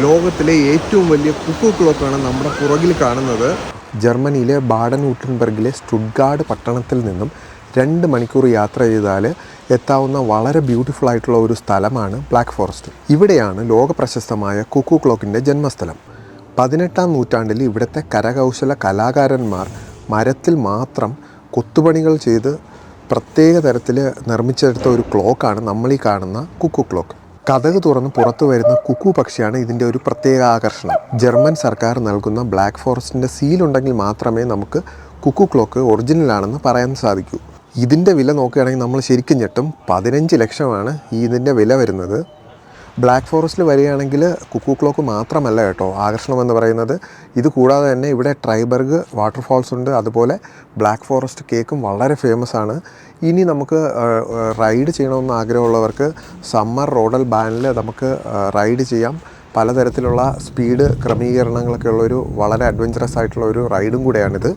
ലോകത്തിലെ ഏറ്റവും വലിയ കുക്കു ക്ലോക്കാണ് നമ്മുടെ പുറകിൽ കാണുന്നത്. ജർമ്മനിയിലെ ബാഡൻ ഊട്ടൻബർഗിലെ സ്റ്റുഡ്ഗാർഡ് പട്ടണത്തിൽ നിന്നും രണ്ട് മണിക്കൂർ യാത്ര ചെയ്താൽ എത്താവുന്ന വളരെ ബ്യൂട്ടിഫുൾ ആയിട്ടുള്ള ഒരു സ്ഥലമാണ് ബ്ലാക്ക് ഫോറസ്റ്റ്. ഇവിടെയാണ് ലോക പ്രശസ്തമായ കുക്കു ക്ലോക്കിന്റെ ജന്മസ്ഥലം. പതിനെട്ടാം നൂറ്റാണ്ടിൽ ഇവിടുത്തെ കരകൗശല കലാകാരന്മാർ മരത്തിൽ മാത്രം കൊത്തുപണികൾ ചെയ്ത് പ്രത്യേക തരത്തിൽ നിർമ്മിച്ചെടുത്ത ഒരു ക്ലോക്കാണ് നമ്മൾ ഈ കാണുന്ന കുക്കു ക്ലോക്ക്. കഥക് തുറന്ന് പുറത്തു വരുന്ന കുക്കു പക്ഷിയാണ് ഇതിന്റെ ഒരു പ്രത്യേക ആകർഷണം. ജർമ്മൻ സർക്കാർ നൽകുന്ന ബ്ലാക്ക് ഫോറസ്റ്റിന്റെ സീലുണ്ടെങ്കിൽ മാത്രമേ നമുക്ക് കുക്കു ക്ലോക്ക് ഒറിജിനലാണെന്ന് പറയാൻ സാധിക്കൂ. ഇതിന്റെ വില നോക്കുകയാണെങ്കിൽ നമ്മൾ ശരിക്കും ഞെട്ടും. പതിനഞ്ച് ലക്ഷമാണ് ഈ ഇതിന്റെ വില വരുന്നത്. ബ്ലാക്ക് ഫോറസ്റ്റിൽ വരികയാണെങ്കിൽ കുക്കു ക്ലോക്ക് മാത്രമല്ല കേട്ടോ ആകർഷണം എന്ന് പറയുന്നത്. ഇത് കൂടാതെ തന്നെ ഇവിടെ ട്രൈബർഗ് വാട്ടർഫാൾസ് ഉണ്ട്. അതുപോലെ ബ്ലാക്ക് ഫോറസ്റ്റ് കേക്കും വളരെ ഫേമസ് ആണ്. ഇനി നമുക്ക് റൈഡ് ചെയ്യണമെന്ന് ആഗ്രഹമുള്ളവർക്ക് സമ്മർ റോഡൽ ബാനിൽ നമുക്ക് റൈഡ് ചെയ്യാം. പലതരത്തിലുള്ള സ്പീഡ് ക്രമീകരണങ്ങളൊക്കെ ഉള്ളൊരു വളരെ അഡ്വഞ്ചറസ് ആയിട്ടുള്ള ഒരു റൈഡും കൂടെയാണിത്.